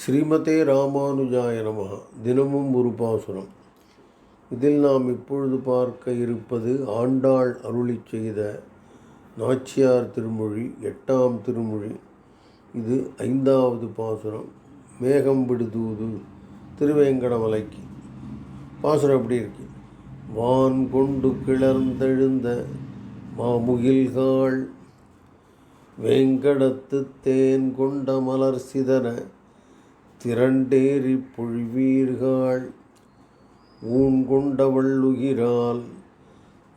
ஸ்ரீமதே ராமானுஜாய நம தினமும் ஒரு பாசுரம். இதில் நாம் இப்பொழுது பார்க்க இருப்பது ஆண்டாள் அருளிச் செய்த நாச்சியார் திருமொழி எட்டாம் திருமொழி. இது ஐந்தாவது பாசுரம். மேகம் விடுதூது திருவேங்கடமலைக்கு. பாசுரம் எப்படி இருக்கு? வான் கொண்டு கிளர்ந்தெழுந்த மாமுகில்காள் வேங்கடத்து தேன் கொண்ட மலர் சிதற திரண்டேறி பொழிவீர்கள் ஊன் கொண்ட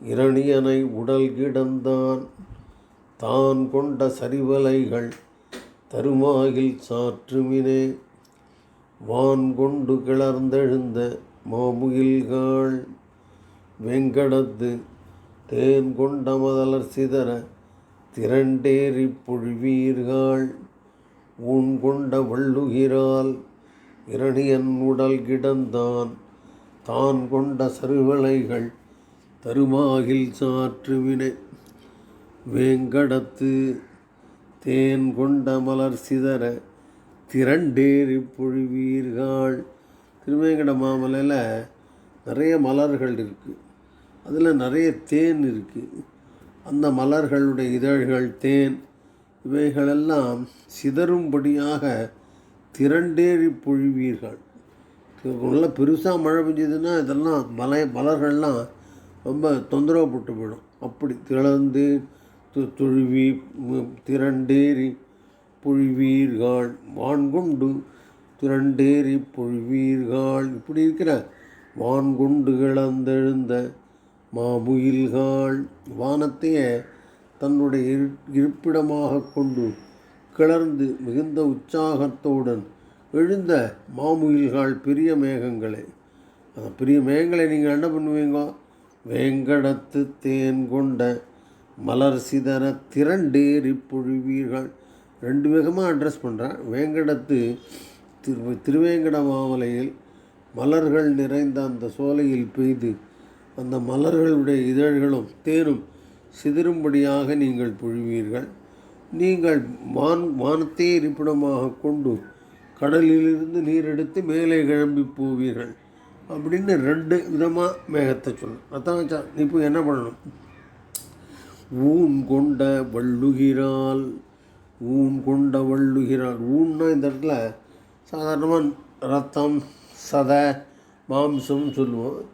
இரணியனை உடல் கிடந்தான். தான் கொண்ட சரிவலைகள் தருமாகில் சாற்றுமினே. வான் கொண்டு கிளர்ந்தெழுந்த மாமுகில்காள் வெங்கடத்து தேன் கொண்ட மதலர் சிதற திரண்டேறி பொழிவீர்கள் ஊன் கொண்ட வள்ளுகிறாள் இரணியன் உடல் கிடந்தான். தான் கொண்ட சருவளைகள் தருமாகில் சாற்றுவினை. வேங்கடத்து தேன் கொண்ட மலர் சிதற திரண்டேறி பொழிவீர்கள். திருவேங்கட மாமலையில் நிறைய மலர்கள் இருக்குது அதில் நிறைய தேன் இருக்குது அந்த மலர்களுடைய இதழ்கள் தேன் இவைகளெல்லாம் சிதறும்படியாக திரண்டேறி பொழிவீர்கள். நல்லா பெருசாக மழை பெஞ்சதுன்னா இதெல்லாம் மலை மலர்கள்லாம் ரொம்ப தொந்தரவுப்பட்டு போயிடும். அப்படி திறந்து து- திரண்டேறி பொழிவீர்கள். வான்கொண்டு திரண்டேறி பொழிவீர்கள். இப்படி இருக்கிற வான்கொண்டு கிளந்தெழுந்த மாமுயில்கள் வானத்தையே தன்னுடைய இரு இருப்பிடமாக கொண்டு கிளர்ந்து மிகுந்த உற்சாகத்துடன் எழுந்த மாமுயில்கள் பெரிய மேகங்களே. அந்த பெரிய மேகங்களை நீங்கள் என்ன பண்ணுவீங்க? வேங்கடத்து தேன் கொண்ட மலர் சிதற திரண்டேறி பொழிவீர்கள். ரெண்டு வேகமாக அட்ரஸ் பண்ணுறேன் வேங்கடத்து திரு திருவேங்கட மாமலையில் மலர்கள் நிறைந்த அந்த சோலையில் பெய்து அந்த மலர்களுடைய இதழ்களும் தேனும் சிதறும்படியாக நீங்கள் பொழிவீர்கள். நீங்கள் வான் வானத்தையே இருப்பிடமாக கொண்டு கடலிலிருந்து நீர் எடுத்து மேலே கிளம்பி போவீர்கள். அப்படின்னு ரெண்டு விதமாக மேகத்தை சொல்லணும் அதான் சா- நீ இப்போ என்ன பண்ணணும்? ஊன் கொண்ட வள்ளுகிறாள். ஊன் கொண்ட வள்ளுகிறாள். ஊன்னா இந்த இடத்துல சாதாரணமாக ரத்தம் சதை மாம்சம் சொல்லுவோம்.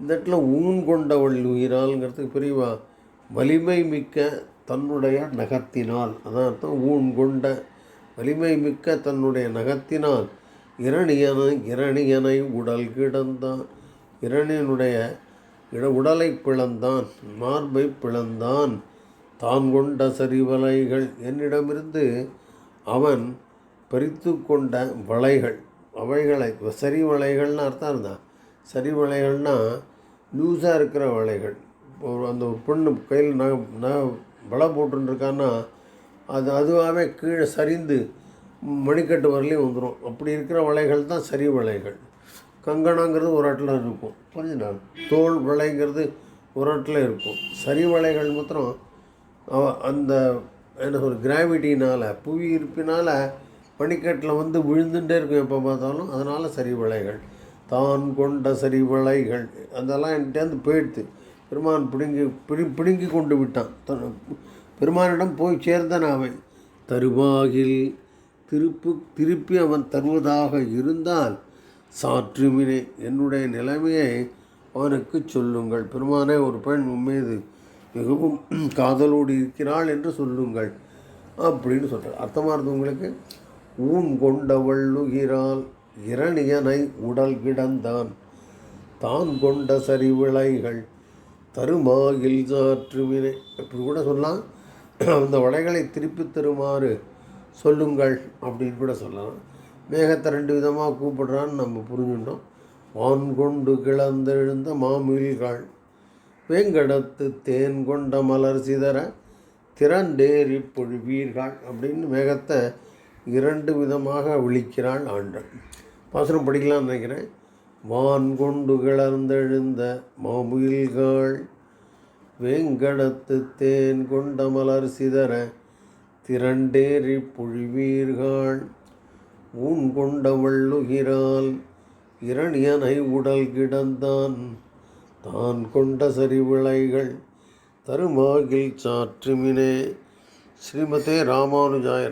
இந்த இடத்துல ஊன் கொண்ட வள்ளுகிறாள்ங்கிறதுக்கு பெரியவா வலிமை மிக்க தன்னுடைய நகத்தினால் அதாவது ஊன் கொண்ட வலிமை மிக்க தன்னுடைய நகத்தினால் இரணியனை இரணியனை உடல் கிடந்தான். இரணியனுடைய இட உடலை பிளந்தான் மார்பை பிளந்தான். தான் கொண்ட சரிவலைகள் என்னிடமிருந்து அவன் பறித்து கொண்ட வலைகள். அவைகளை சரி வளைகள்னு அர்த்தம் இருந்தான் சரி வலைகள்னால் லூஸாக இருக்கிற வலைகள். ஒரு அந்த பொண்ணு கையில் நக நக வலை போட்டுருக்கான்னா அது அதுவாகவே கீழே சரிந்து மணிக்கட்டு வரலையும் வந்துடும் அப்படி இருக்கிற வலைகள் தான் சரி வலைகள். கங்கணங்கிறது ஒரு இடத்துல இருக்கும். புரிஞ்சுதா? தோல் வலைங்கிறது ஒரு இடத்துல இருக்கும். சரி வலைகள் மாத்திரம் அவ- அந்த என்ன சொல்ற கிராவிட்டினால் புவி இருப்பினால் பனிக்கட்டில் வந்து விழுந்துட்டே இருக்கும் எப்போ பார்த்தாலும். அதனால் சரி வளைகள் தான் கொண்ட சரி வளைகள் அதெல்லாம் என்கிட்டேருந்து போயிடுது. பெருமான் பிடுங்கி பிடி பிடுங்கி கொண்டு விட்டான். த- பெருமானிடம் போய் சேர்ந்தான் அவன். தருவாகில் திருப்பு திருப்பி அவன் தருவதாக இருந்தால் சாற்றுமினே என்னுடைய நிலைமையை அவனுக்கு சொல்லுங்கள். பெருமானே ஒரு பெண் உண்மையது மிகவும் காதலோடு இருக்கிறாள் என்று சொல்லுங்கள் அப்படின்னு சொல்கிறார் அர்த்தமாக இருந்தது உங்களுக்கு? ஊன் கொண்ட வள்ளுகிறாள் இரணியனை உடல் கிடந்தான். தான் கொண்ட சரிவிளைகள் தருமாகில் சாற்றுவினை இப்படி கூட சொல்லலாம் அந்த வடைகளை திருப்பி தருமாறு சொல்லுங்கள் அப்படின்னு கூட சொல்லலாம். மேகத்தை ரெண்டு விதமாக கூப்பிடுறான்னு நம்ம புரிஞ்சுட்டோம். வான் கொண்டு கிளந்தெழுந்த மாமுயில்கள் வேங்கடத்து தேன் கொண்ட மலர் சிதற திரண்டேறி பொழிவீர்கள் அப்படின்னு மேகத்தை இரண்டு விதமாக விழிக்கிறாள் ஆண்டாள் பாசனம் படிக்கலாம்னு நினைக்கிறேன். வான் கொண்டு கிளர்ந்தெழுந்த மாமுயில்கள் வேங்கடத்து தேன் கொண்ட மலர் சிதற திரண்டேறி பொழிவீர்கள் ஊன் கொண்ட வள்ளுகிறால் இரணியனை உடல் கிடந்தான் தான் கொண்ட சரிவிளைகள் தருமாகில் சாற்றுமினே. ஸ்ரீமதே ராமானுஜாய